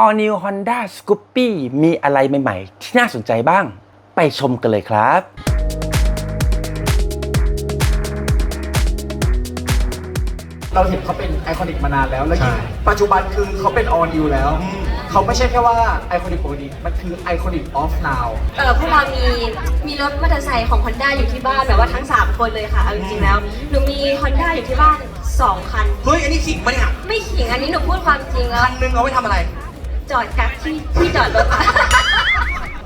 All New Honda Scoopy มีอะไรใหม่ๆ ที่น่าสนใจบ้าง ไปชมกันเลยครับ เราเห็นเขาเป็นไอคอนิกมานานแล้ว แล้วยิ่งใช่ปัจจุบันคือเขาเป็นออนยูแล้ว เขาไม่ใช่แค่ว่าไอคอนิกปกติมันคือไอคอนิกออฟนาวเออพวกเรามีมีรถมอเตอร์ไซค์ของ Honda อยู่ที่บ้านแบบว่าทั้ง 3 คนเลยค่ะเอาจริงๆแล้วหนูมี Honda อยู่ที่บ้าน 2 คัน เฮ้ย อันนี้ขิงปะเนี่ยไม่ขิงอันนี้หนูพูดความจริงแล้ว คันนึงเอาไว้ทำอะไร จอดกักที่ที่จอดรถ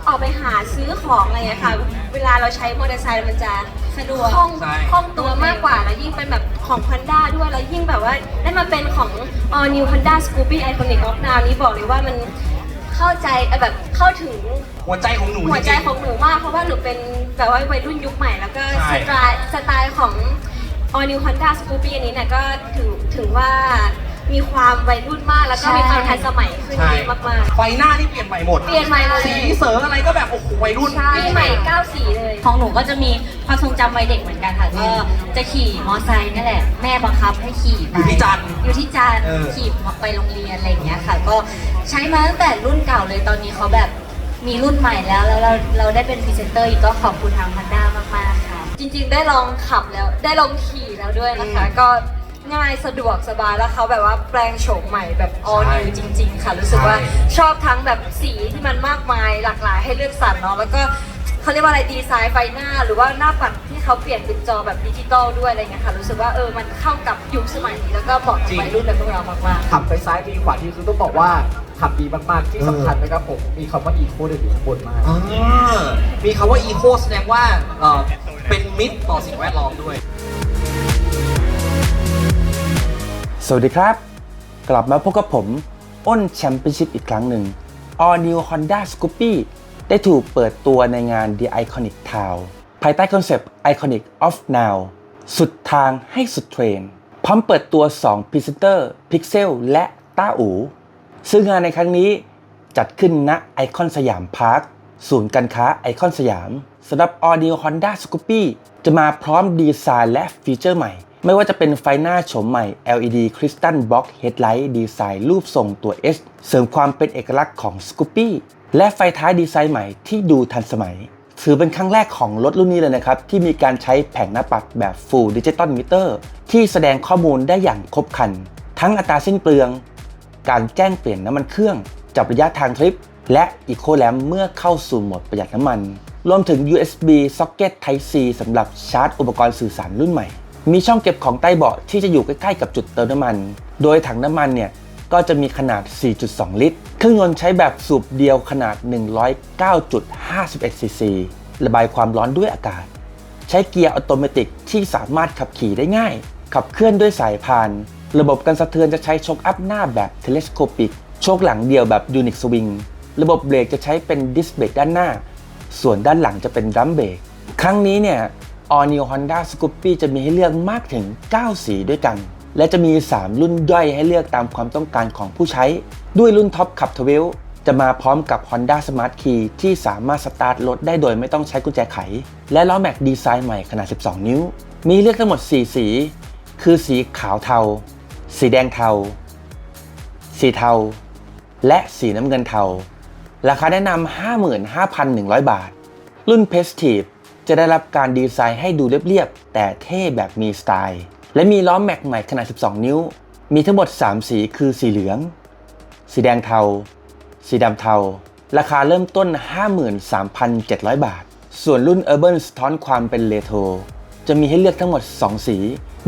ออกไปหาซื้อของอะไรอย่างเงี้ยค่ะ เวลาเราใช้มอเตอร์ไซค์มันจะสะดวกคล่องใช่ คล่องตัวมากกว่า แล้วยิ่งเป็นแบบของ Honda ด้วย แล้วยิ่งแบบว่าได้มาเป็นของ All New Honda Scoopy Iconic of Now นี้บอกเลยว่ามันเข้าใจเอ่อแบบเข้าถึง หัวใจของหนูหัวใจริๆของหนูมากเพราะว่าหนูเป็นแบบว่าวัยรุ่นยุคใหม่แล้วก็ใช่ สไตล์สไตล์ของ All New Honda Scoopy อันนี้เนี่ยก็ถือถือว่า มีความวัยรุ่นมากแล้วก็มีความทันสมัยขึ้นใช่เยอะมากไฟหน้านี่เปลี่ยนใหม่หมดๆ เปลี่ยนใหม่หมดเลสียเสริงอะไรก็แบบโอ้โหวัยรุ่น ใช่ใหม่เก้าสีเลย ของหนูก็จะมีความทรงจำวัยเด็กเหมือนกันค่ะก็จะขี่มอไซค์นี่แหละ แม่บังคับให้ขี่ไปอยู่ที่จันทร์อยู่ที่จันทร์เออ ขี่ไปโรงเรียนอะไรอย่างเงี้ยค่ะ ก็ใช้มาตั้งแต่รุ่นเก่าเลยตอนนี้เขาแบบมีรุ่นใหม่แล้วแล้วเราเราได้เป็นพรีเซนเตอร์อีกก็ขอบคุณทางพันด้ามากๆค่ะ จริงๆได้ลองขับแล้วได้ลองขี่แล้วด้วยนะคะ ก็ ง่ายสะดวกสบายแล้วเขาแบบว่าแปลงโฉมใหม่แบบ all ใช่ new จริง ๆ ค่ะ รู้สึกว่าใช่ ชอบทั้งแบบสีที่มันมากมายหลากหลายให้เลือกสรรเนาะแล้วก็เขาเรียกว่าอะไรดีไซน์ไฟหน้า หรือว่าหน้าปัดที่เขาเปลี่ยนเป็นจอแบบดิจิตอลด้วยอะไรเงี้ยค่ะ รู้สึกว่าเออมันเข้ากับยุคสมัยนี้แล้วก็เหมาะกับวัยรุ่นแบบพวกเรามากๆ ขับไปซ้ายดีขวาที่คือต้องบอกว่าขับดีมากๆที่สำคัญนะครับผมมีคำว่าอีโคเดอยู่ข้างบนมาก อ่ามีคำว่าอีโคแสดงว่าเอ่อเป็นมิตรต่อสิ่งแวดล้อมด้วย สวัสดีครับ กลับมาพบกับผม อ้นแชมเปี้ยนชิพอีกครั้งหนึ่ง All New Honda Scoopy ได้ถูกเปิดตัวในงาน The Iconic Town ภายใต้คอนเซปต์ Iconic of Now สุดทางให้สุดเทรน พร้อมเปิดตัว2พรีเซนเตอร์ Pixel และต้าอูซึ่งงานในครั้งนี้จัดขึ้นณไอคอนสยามพาร์คศูนย์การค้าไอคอนสยามสำหรับ All New Honda Scoopy จะมาพร้อมดีไซน์และฟีเจอร์ใหม่ ไม่ว่าจะเป็นไฟหน้าโฉมใหม่ LED Crystal Box Headlight ดีไซน์รูปทรงตัว S เสริมความเป็นเอกลักษณ์ของ Scoopy และไฟท้ายดีไซน์ใหม่ที่ดูทันสมัย ถือเป็นครั้งแรกของรถรุ่นนี้เลยนะครับ ที่มีการใช้แผงหน้าปัดแบบ Full Digital Meter ที่แสดงข้อมูลได้อย่างครบครัน ทั้งอัตราสิ้นเปลือง การแจ้งเปลี่ยนน้ำมันเครื่อง จับระยะทางทริป และ Eco Lamp เมื่อเข้าสู่โหมดประหยัดน้ำมัน รวมถึง USB Socket Type C สำหรับชาร์จอุปกรณ์สื่อสารรุ่นใหม่ มีช่องเก็บของใต้เบาะที่จะอยู่ใกล้ๆกับจุดเติมน้ำมัน โดยถังน้ำมันเนี่ยก็จะมีขนาด 4.2 ลิตร เครื่องยนต์ใช้แบบสูบเดียวขนาด 109.51 ซีซี ระบายความร้อนด้วยอากาศ ใช้เกียร์อัตโนมัติที่สามารถขับขี่ได้ง่าย ขับเคลื่อนด้วยสายพาน ระบบการสะเทือนจะใช้โชคอัพหน้าแบบเทเลสโคปิกโชคหลังเดียวแบบยูนิคสวิง ระบบเบรกจะใช้เป็นดิสเบรกด้านหน้า ส่วนด้านหลังจะเป็นดัมเบรก ครั้งนี้เนี่ย All New Honda Scoopy จะมีให้เลือกมากถึง 9 สีด้วยกัน และจะมี 3 รุ่นย่อยให้เลือกตามความต้องการของผู้ใช้ ด้วยรุ่นท็อปขับทเวลจะมาพร้อมกับ Honda Smart Key ที่สามารถสตาร์ทรถได้โดยไม่ต้องใช้กุญแจไข และล้อแม็กดีไซน์ใหม่ขนาด 12 นิ้ว มีเลือกทั้งหมด 4 สี คือสีขาวเทา สีแดงเทา สีเทา และสีน้ำเงินเทา ราคาแนะนำ 55,100 บาท รุ่น p e s t i v e จะได้รับการดีไซน์ให้ดูเรียบๆ แต่เท่แบบมีสไตล์ และมีล้อแม็กใหม่ขนาด 12 นิ้ว มีทั้งหมด 3 สีคือสีเหลือง สีแดงเทา สีดำเทา ราคาเริ่มต้น 53,700 บาท ส่วนรุ่น Urban สะท้อนความเป็นเลโทรจะมีให้เลือกทั้งหมด 2 สี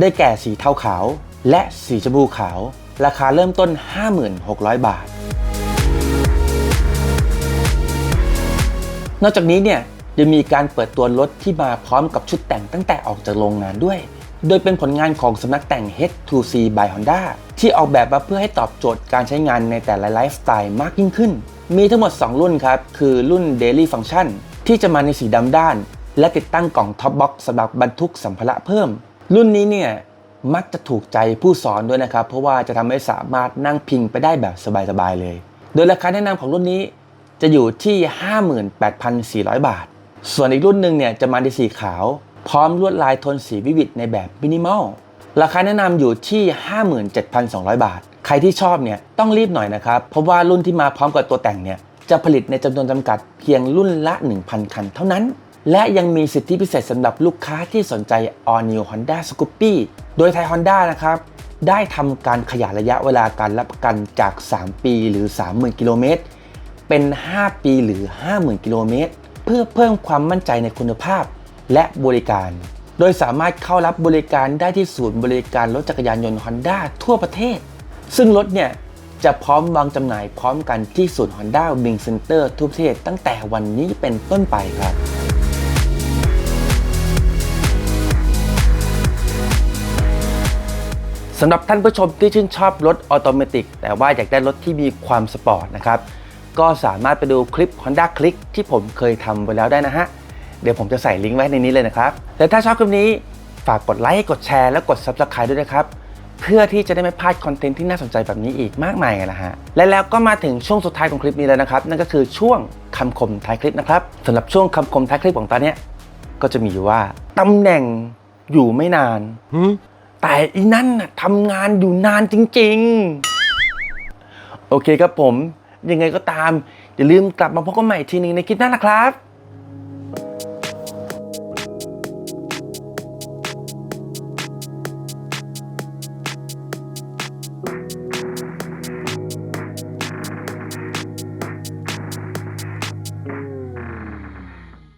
ได้แก่สีเทาขาว และสีชมพูขาว ราคาเริ่มต้น 56,000บาท นอกจากนี้เนี่ย ยังมีการเปิดตัวรถที่มาพร้อมกับชุดแต่งตั้งแต่ออกจากโรงงานด้วย โดยเป็นผลงานของสำนักแต่ง H2C by Honda ที่ออกแบบมาเพื่อให้ตอบโจทย์การใช้งานในแต่ละไลฟ์สไตล์มากยิ่งขึ้น มีทั้งหมด 2 รุ่นครับ คือรุ่น Daily Function ที่จะมาในสีดำด้าน และติดตั้งกล่องท็อปบ็อกซ์สำหรับบรรทุกสัมภาระเพิ่ม รุ่นนี้เนี่ยมักจะถูกใจผู้สอนด้วยนะครับ เพราะว่าจะทำให้สามารถนั่งพิงไปได้แบบสบายๆเลย โดยราคาแนะนำของรุ่นนี้จะอยู่ที่ 58,400 บาท ส่วนอีกรุ่นหนึ่งเนี่ยจะมาในสีขาว พร้อมลวดลายโทนสีวิวิดในแบบมินิมอลราคาแนะนำอยู่ที่ 57,200 บาท ใครที่ชอบเนี่ยต้องรีบหน่อยนะครับ เพราะว่ารุ่นที่มาพร้อมกับตัวแต่งเนี่ยจะผลิตในจำนวนจำกัดเพียงรุ่นละ 1,000 คันเท่านั้น และยังมีสิทธิพิเศษสำหรับลูกค้าที่สนใจ All New Honda Scoopy โดยไทย Honda นะครับ ได้ทำการขยายระยะเวลาการรับประกันจาก 3 ปีหรือ 30,000 กิโลเมตรเป็น 5 ปีหรือ 50,000 กิโลเมตร เพื่อเพิ่มความมั่นใจในคุณภาพและบริการ โดยสามารถเข้ารับบริการได้ที่ศูนย์บริการรถจักรยานยนต์ Honda ทั่วประเทศ ซึ่งรถเนี่ยจะพร้อมวางจำหน่ายพร้อมกันที่ศูนย์ Honda Wing Center ทั่วประเทศตั้งแต่วันนี้เป็นต้นไปครับสำหรับท่านผู้ชมที่ชื่นชอบรถออโตเมติกแต่ว่าอยากได้รถที่มีความสปอร์ตนะครับ ก็สามารถไปดูคลิป Honda Click ที่ผมเคยทำไว้แล้วได้นะฮะ เดี๋ยวผมจะใส่ลิงก์ไว้ในนี้เลยนะครับและถ้าชอบคลิปนี้ฝากกดไลค์กดแชร์และกด Subscribe ด้วยนะครับ เพื่อที่จะได้ไม่พลาดคอนเทนต์ที่น่าสนใจแบบนี้อีกมากมายนะฮะ และแล้วก็มาถึงช่วงสุดท้ายของคลิปนี้แล้วนะครับ นั่นก็คือช่วงคำคมท้ายคลิปนะครับสำหรับช่วงคำคมท้ายคลิปของตอนเนี้ยก็จะมีอยู่ว่าตำแหน่งอยู่ไม่นานแต่อีนั่นน่ะทำงานอยู่นานจริง ๆ โอเคครับผม ยังไงก็ตาม อย่าลืมกลับมาพบกันใหม่ทีนึงในคลิปหน้านะครับ